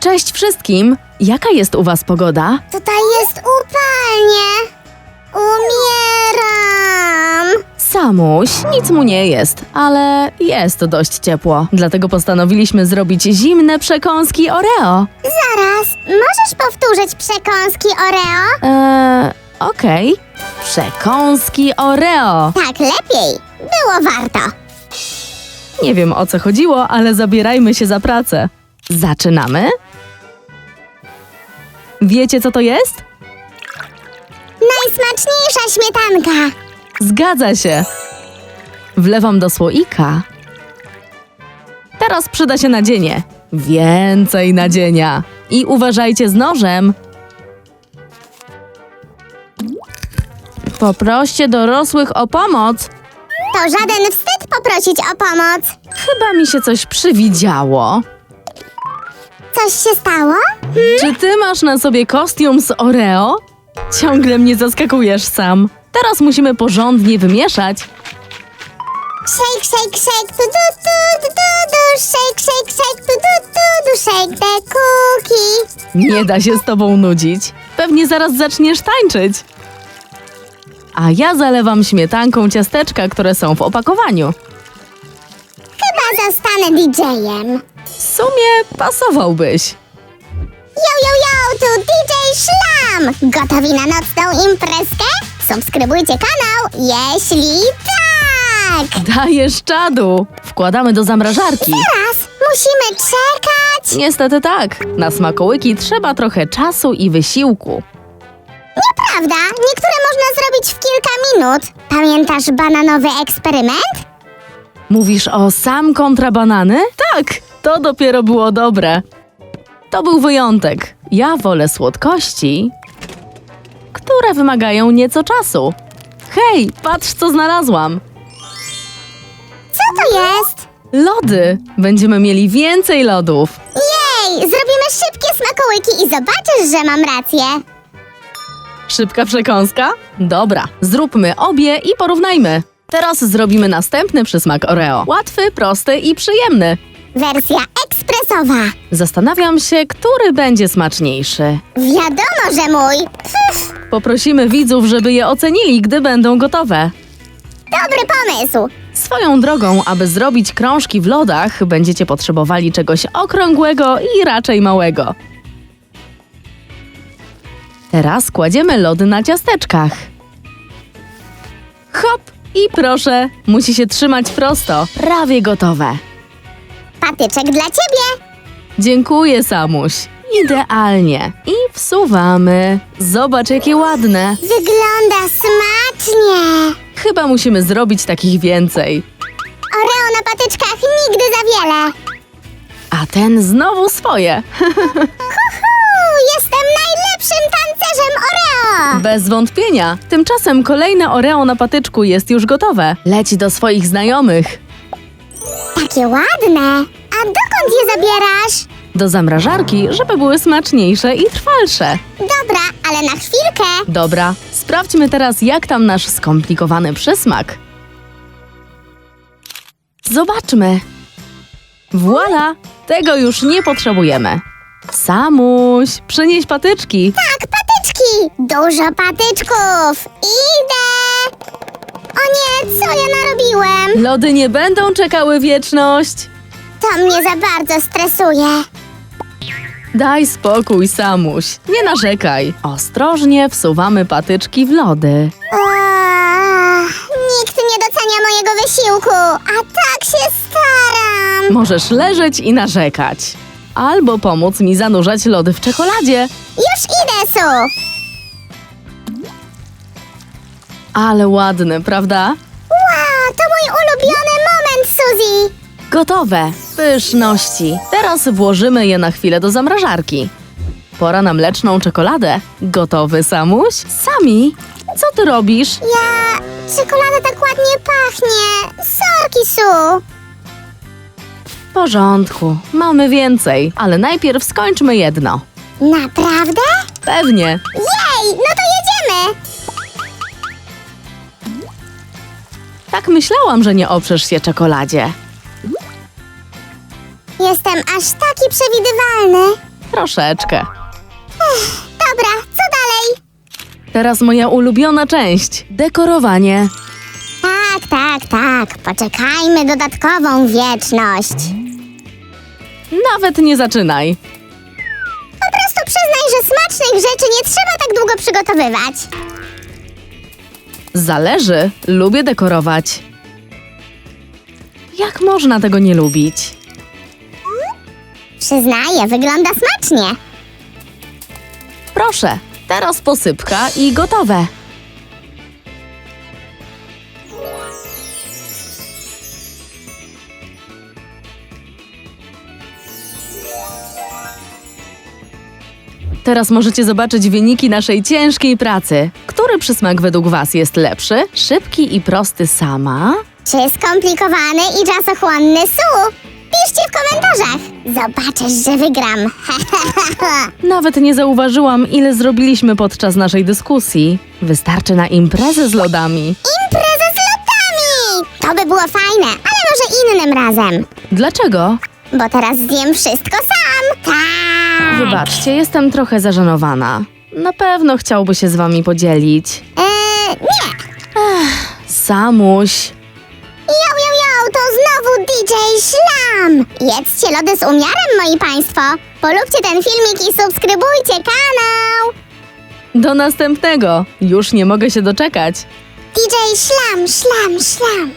Cześć wszystkim! Jaka jest u was pogoda? Tutaj jest upalnie. Umieram. Samuś, nic mu nie jest, ale jest dość ciepło. Dlatego postanowiliśmy zrobić zimne przekąski Oreo. Zaraz, możesz powtórzyć przekąski Oreo? Eee, okej. Przekąski Oreo. Tak, lepiej. Było warto. Nie wiem o co chodziło, ale zabierajmy się za pracę. Zaczynamy? Wiecie co to jest? Najsmaczniejsza śmietanka. Zgadza się. Wlewam do słoika. Teraz przyda się nadzienie. Więcej nadzienia. I uważajcie z nożem. Poproście dorosłych o pomoc. To żaden wstyd poprosić o pomoc. Chyba mi się coś przywidziało. Coś się stało? Czy ty masz na sobie kostium z Oreo? Ciągle mnie zaskakujesz sam. Teraz musimy porządnie wymieszać. Shake, shake, shake, tu, tu, tu, tu, tu, tu. Shake, shake, shake, tu, tu, tu, tu. Shake the cookie. Nie da się z tobą nudzić. Pewnie zaraz zaczniesz tańczyć. A ja zalewam śmietanką ciasteczka, które są w opakowaniu. Chyba zostanę DJ-em. W sumie pasowałbyś. Yo, yo, yo, tu DJ Szlam! Gotowi na nocną imprezkę? Subskrybujcie kanał, jeśli tak! Dajesz czadu. Wkładamy do zamrażarki. Teraz musimy czekać. Niestety tak. Na smakołyki trzeba trochę czasu i wysiłku. Prawda? Niektóre można zrobić w kilka minut. Pamiętasz bananowy eksperyment? Mówisz o sam kontra banany? Tak, to dopiero było dobre. To był wyjątek. Ja wolę słodkości, które wymagają nieco czasu. Hej, patrz co znalazłam. Co to jest? Lody. Będziemy mieli więcej lodów. Jej, zrobimy szybkie smakołyki i zobaczysz, że mam rację. Szybka przekąska? Dobra, zróbmy obie i porównajmy. Teraz zrobimy następny przysmak Oreo. Łatwy, prosty i przyjemny. Wersja ekspresowa. Zastanawiam się, który będzie smaczniejszy. Wiadomo, że mój. Pff, Poprosimy widzów, żeby je ocenili, gdy będą gotowe. dobry pomysł. Swoją drogą, aby zrobić krążki w lodach, będziecie potrzebowali czegoś okrągłego i raczej małego. Teraz kładziemy lody na ciasteczkach. Hop! I proszę, musi się trzymać prosto. Prawie gotowe. Patyczek dla ciebie. Dziękuję, Samuś. Idealnie. I wsuwamy. Zobacz, jakie ładne. Wygląda smacznie. Chyba musimy zrobić takich więcej. Oreo na patyczkach nigdy za wiele. A ten znowu swoje. Uuu, jestem najlepszym tancerzem Oreo. Bez wątpienia. Tymczasem kolejne Oreo na patyczku jest już gotowe. Leć do swoich znajomych. Takie ładne. A dokąd je zabierasz? Do zamrażarki, żeby były smaczniejsze i trwalsze. Dobra, ale na chwilkę. Dobra, sprawdźmy teraz, jak tam nasz skomplikowany przysmak. Zobaczmy. Voila! Tego już nie potrzebujemy. Samuś, przynieś patyczki. Tak, patyczki. Dużo patyczków. Idę. O nie, co ja narobiłem? Lody nie będą czekały wieczność. To mnie za bardzo stresuje. Daj spokój, Samuś. Nie narzekaj. Ostrożnie wsuwamy patyczki w lody. Eee, nikt nie docenia mojego wysiłku, a tak się staram. Możesz leżeć i narzekać. Albo pomóc mi zanurzać lody w czekoladzie. Już idę, Su. Ale ładne, prawda? Wow, to mój ulubiony moment, Suzy. Gotowe. Pyszności. Teraz włożymy je na chwilę do zamrażarki. Pora na mleczną czekoladę. Gotowy, Samuś? Sami? Co ty robisz? Ja... czekolada tak ładnie pachnie. Sorki, Su. W porządku. Mamy więcej, ale najpierw skończmy jedno. Naprawdę? Pewnie. Jej, no to Tak myślałam, że nie oprzesz się czekoladzie. Jestem aż taki przewidywalny. Troszeczkę. Dobra, co dalej? Teraz moja ulubiona część dekorowanie. Tak, tak, tak. Poczekajmy dodatkową wieczność. Nawet nie zaczynaj. Po prostu przyznaj, że smacznych rzeczy nie trzeba tak długo przygotowywać. Zależy, lubię dekorować. Jak można tego nie lubić? Przyznaję, wygląda smacznie. Proszę, teraz posypka i gotowe. Teraz możecie zobaczyć wyniki naszej ciężkiej pracy. Który przysmak według Was jest lepszy? Szybki i prosty sama? Czy skomplikowany i czasochłonny su? Piszcie w komentarzach. Zobaczysz, że wygram. Nawet nie zauważyłam, ile zrobiliśmy podczas naszej dyskusji. Wystarczy na imprezę z lodami. Impreza z lotami! To by było fajne, ale może innym razem. Dlaczego? Bo teraz zjem wszystko sam. Tak. Wybaczcie, jestem trochę zażenowana. Na pewno chciałby się z wami podzielić. Eee, nie. Samuś. Yo, yo, yo, to znowu DJ Ślam! Jedzcie lody z umiarem, moi państwo! Polubcie ten filmik i subskrybujcie kanał! Do następnego. Już nie mogę się doczekać. DJ Ślam, Ślam, Ślam!